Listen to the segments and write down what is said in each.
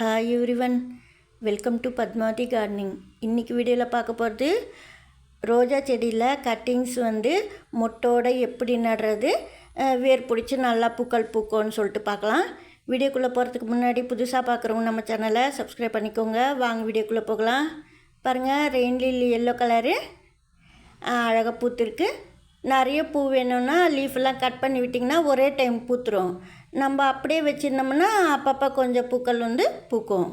Hi everyone welcome to Padmavathi gardening இன்றைக்கி வீடியோவில் பார்க்க போகிறது ரோஜா செடியில் கட்டிங்ஸ் வந்து மொட்டோட எப்படி நடுறது வேர் பிடிச்சி நல்லா பூக்கள் பூக்கும்னு சொல்லிட்டு பார்க்கலாம். வீடியோக்குள்ளே போகிறதுக்கு முன்னாடி புதுசாக பார்க்குறவங்க நம்ம சேனலை சப்ஸ்கிரைப் பண்ணிக்கோங்க. வாங்க வீடியோக்குள்ளே போகலாம். பாருங்கள் ரெயின் லில்லி எல்லோ கலரு அழகாக பூத்துருக்கு. நிறைய பூ வேணும்னா லீஃபெல்லாம் கட் பண்ணி விட்டிங்கன்னா ஒரே டைம் பூத்துரும். நம்ம அப்படியே வச்சுருந்தோம்னா அப்பப்போ கொஞ்சம் பூக்கள் வந்து பூக்கும்.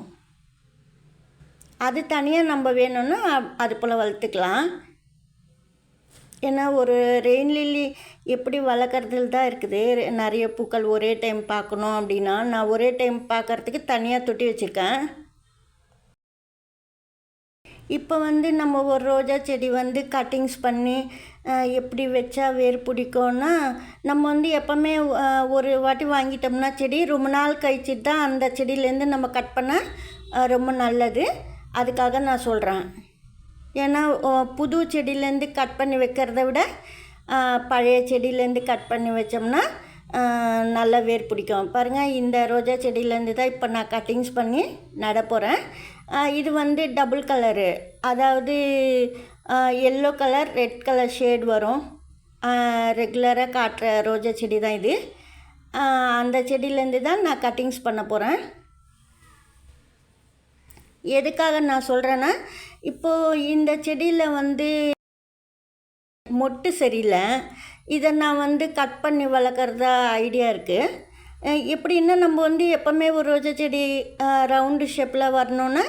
அது தனியாக நம்ம வேணும்னா அது போல் வளர்த்துக்கலாம். ஏன்னா ஒரு ரெயின் லில்லி எப்படி வளர்க்குறதுல தான் இருக்குது. நிறைய பூக்கள் ஒரே டைம் பார்க்கணும் அப்படின்னா நான் ஒரே டைம் பார்க்கறதுக்கு தனியாக தொட்டி வச்சுருக்கேன். இப்போ வந்து நம்ம ஒரு ரோஜா செடி வந்து கட்டிங்ஸ் பண்ணி எப்படி வச்சா வேர் பிடிக்கும்னா நம்ம வந்து எப்போவுமே ஒரு வாட்டி வாங்கிட்டோம்னா செடி ரொம்ப நாள் கழிச்சு தான் அந்த செடியிலேருந்து நம்ம கட் பண்ண ரொம்ப நல்லது. அதுக்காக நான் சொல்கிறேன் ஏன்னா புது செடியிலேருந்து கட் பண்ணி வைக்கிறத விட பழைய செடியிலேருந்து கட் பண்ணி வச்சோம்னா நல்லா வேர் பிடிக்கும். பாருங்கள் இந்த ரோஜா செடியிலேருந்து தான் இப்போ நான் கட்டிங்ஸ் பண்ணி நட போகிறேன் இது வந்து டபுள் கலரு அதாவது yellow colour red colour shade வரும். ரெகுலராக காட்டுற ரோஜா செடி தான் இது. அந்த செடியிலேருந்து தான் நான் கட்டிங்ஸ் பண்ண போகிறேன் எதுக்காக நான் சொல்கிறேன்னா இப்போது இந்த செடியில் வந்து மொட்டு சரியில்லை இதை நான் வந்து கட் பண்ணி வளர்க்குறதா ஐடியா இருக்குது எப்படின்னா நம்ம வந்து எப்போவுமே ஒரு ரோஜா செடி ரவுண்டு ஷேப்பில் வரணுன்னா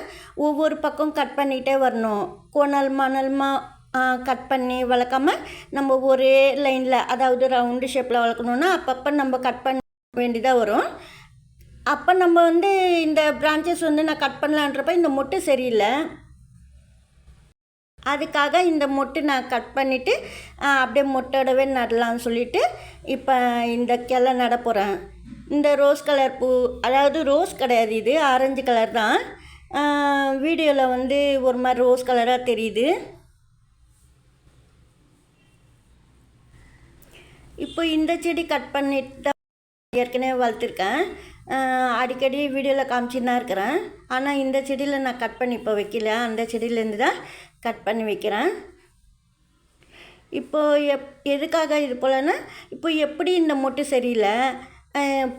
ஒவ்வொரு பக்கம் கட் பண்ணிகிட்டே வரணும். கோணல் மணல்மா கட் பண்ணி வளர்க்காம நம்ம ஒரே லைனில் அதாவது ரவுண்டு ஷேப்பில் வளர்க்கணுன்னா அப்பப்போ நம்ம கட் பண்ண வேண்டியதாக வரும். அப்போ நம்ம வந்து இந்த பிரான்ச்சஸ் வந்து நான் கட் பண்ணலான்றப்ப இந்த மொட்டு சரியில்லை. அதுக்காக இந்த மொட்டு நான் கட் பண்ணிவிட்டு அப்படியே மொட்டோடவே நடலாம்னு சொல்லிட்டு இப்போ இந்த கிளை நட போகிறேன் இந்த ரோஸ் கலர் பூ அதாவது ரோஸ் கிடையாது இது ஆரஞ்சு கலர் தான். வீடியோவில் வந்து ஒரு மாதிரி ரோஸ் கலராக தெரியுது. இப்போ இந்த செடி கட் பண்ணிட்டு தான் ஏற்கனவே வளர்த்துருக்கேன். அடிக்கடி வீடியோவில் காமிச்சின்னு தான் இருக்கிறேன். ஆனால் இந்த செடியில் நான் கட் பண்ணி இப்போ வைக்கல. அந்த செடியிலேருந்து தான் கட் பண்ணி வைக்கிறேன். இப்போது எப் எதுக்காக இது போலன்னா இப்போ எப்படி இந்த மொட்டு சரியில்லை?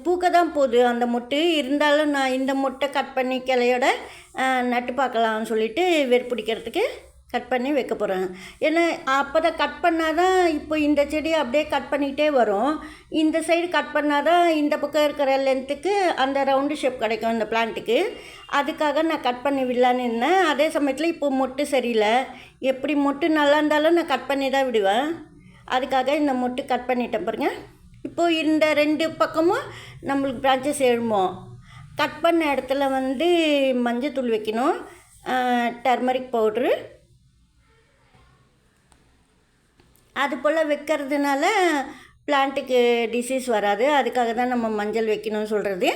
பூக்க தான் போகுது. அந்த மொட்டு இருந்தாலும் நான் இந்த மொட்டை கட் பண்ணி கிளையோட நட்டு பார்க்கலாம்னு சொல்லிட்டு வேர் பிடிக்கிறதுக்கு கட் பண்ணி வைக்க போகிறேன் ஏன்னா அப்போ தான் கட் பண்ணால் தான் இப்போ இந்த செடி அப்படியே கட் பண்ணிக்கிட்டே வரும். இந்த சைடு கட் பண்ணால் தான் இந்த பக்கம் இருக்கிற லென்த்துக்கு அந்த ரவுண்டு ஷேப் கிடைக்கும் இந்த பிளான்ட்டுக்கு அதுக்காக நான் கட் பண்ணி விடலான்னு இருந்தேன். அதே சமயத்தில் இப்போ மொட்டு சரியில்லை. எப்படி மொட்டு நல்லா இருந்தாலும் நான் கட் பண்ணி தான் விடுவேன். அதுக்காக இந்த மொட்டு கட் பண்ணிட்டேன் பாருங்கள் இப்போது இந்த ரெண்டு பக்கமும் நம்மளுக்கு பிரான்ச்சஸ் எழுமோ கட் பண்ண இடத்துல வந்து மஞ்சத்தூள் வைக்கணும். டர்மரிக் பவுட்ரு அது போல் வைக்கிறதுனால பிளான்ட்டுக்கு டிசீஸ் வராது. அதுக்காக தான் நம்ம மஞ்சள் வைக்கணும்னு சொல்கிறது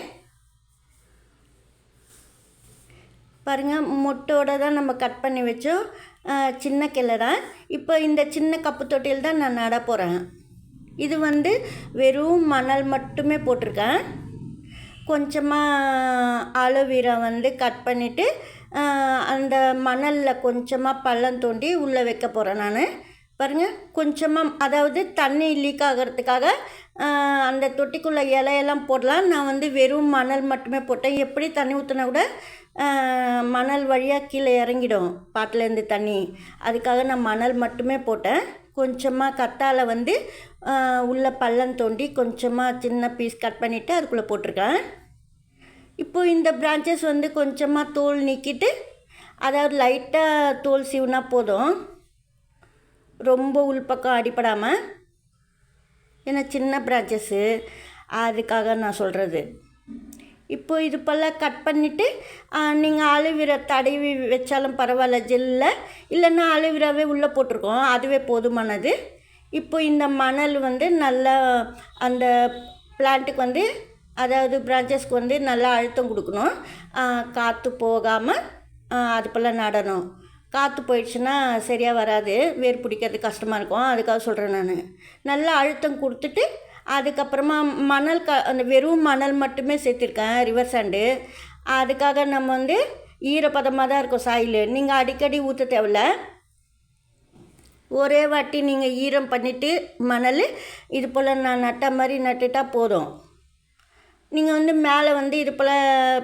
பாருங்கள் மொட்டோட தான் நம்ம கட் பண்ணி வச்சோம். சின்ன கிளை தான். இப்போ இந்த சின்ன கப்பு தொட்டியில் தான் நான் நட போகிறேன் இது வந்து வெறும் மணல் மட்டுமே போட்டிருக்கேன். கொஞ்சமாக ஆலோவேரா வந்து கட் பண்ணிவிட்டு அந்த மணலில் கொஞ்சமாக பள்ளம் தோண்டி உள்ளே வைக்க போகிறேன் நான். பாருங்கள் கொஞ்சமாக அதாவது தண்ணி லீக் ஆகிறதுக்காக அந்த தொட்டிக்குள்ளே இலையெல்லாம் போடலாம். நான் வந்து வெறும் மணல் மட்டுமே போட்டேன். எப்படி தண்ணி ஊற்றினா கூட மணல் வழியாக கீழே இறங்கிடும் பாட்டிலேருந்து தண்ணி. அதுக்காக நான் மணல் மட்டுமே போட்டேன். கொஞ்சமாக கத்தால் வந்து உள்ளே உள்ள பள்ளம் தோண்டி கொஞ்சமாக சின்ன பீஸ் கட் பண்ணிவிட்டு அதுக்குள்ளே போட்டிருக்கேன். இப்போது இந்த பிரான்ச்சஸ் வந்து கொஞ்சமாக தோல் நீக்கிட்டு அதாவது லைட்டாக தோல் சீவுனா போதும். ரொம்ப உள்பக்கம் அடிப்படாமல் ஏன்னா சின்ன பிரான்ச்சஸ்ஸு அதுக்காக நான் சொல்கிறது இப்போ இது போல் கட் பண்ணிவிட்டு நீங்கள் ஆலுவீரை தடவி வச்சாலும் பரவாயில்ல ஜெல்லில் இல்லைன்னா ஆலுவீராவே உள்ளே போட்டிருக்கோம் அதுவே போதுமானது. இப்போ இந்த மணல் வந்து நல்லா அந்த பிளான்ட்டுக்கு வந்து அதாவது பிரான்ச்சஸ்க்கு வந்து நல்லா அழுத்தம் கொடுக்கணும். காற்று போகாமல் அது போல் நடணும். காற்று போயிடுச்சுன்னா சரியாக வராது வேர் பிடிக்கிறது கஷ்டமாக இருக்கும் அதுக்காக சொல்கிறேன் நான். நல்லா அழுத்தம் கொடுத்துட்டு அதுக்கப்புறமா மணல் க அந்த வெறும் மணல் மட்டுமே சேர்த்துருக்கேன் ரிவர் சாண்டு அதுக்காக நம்ம வந்து ஈரப்பதமாக தான் இருக்கும் சாயில். நீங்கள் அடிக்கடி ஊற்ற தேவையில்ல. ஒரே வாட்டி நீங்கள் ஈரம் பண்ணிவிட்டு மணல் இது போல் நான் நட்ட மாதிரி நட்டுட்டால் போதும். நீங்கள் வந்து மேலே வந்து இது போல்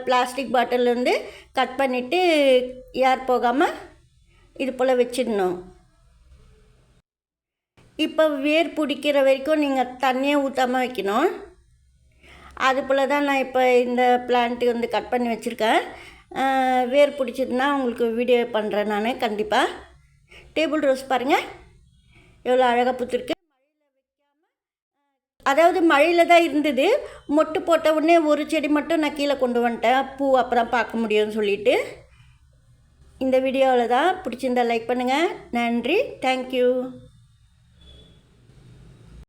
பிளாஸ்டிக் பாட்டில் வந்து கட் பண்ணிவிட்டு ஏர் போகாமல் இது போல் வச்சிடணும். இப்போ வேர் பிடிக்கிற வரைக்கும் நீங்கள் தண்ணியே ஊற்றாமல் வைக்கணும். அது போல் தான் நான் இப்போ இந்த பிளான்ட்டு வந்து கட் பண்ணி வச்சுருக்கேன். வேர் பிடிச்சதுன்னா உங்களுக்கு வீடியோ பண்ணுறேன் நான் கண்டிப்பாக டேபிள் ரோஸ் பாருங்கள் எவ்வளோ அழகாக பூத்துருக்கு. அதாவது மழையில் தான் இருந்தது. மொட்டு போட்ட உடனே ஒரு செடி மட்டும் நான் கீழே கொண்டு வந்துட்டேன். பூ அப்புறம் பார்க்க முடியும்னு சொல்லிட்டு. இந்த வீடியோவில் தான் பிடிச்சிருந்தா லைக் பண்ணுங்கள் நன்றி. தேங்க்யூ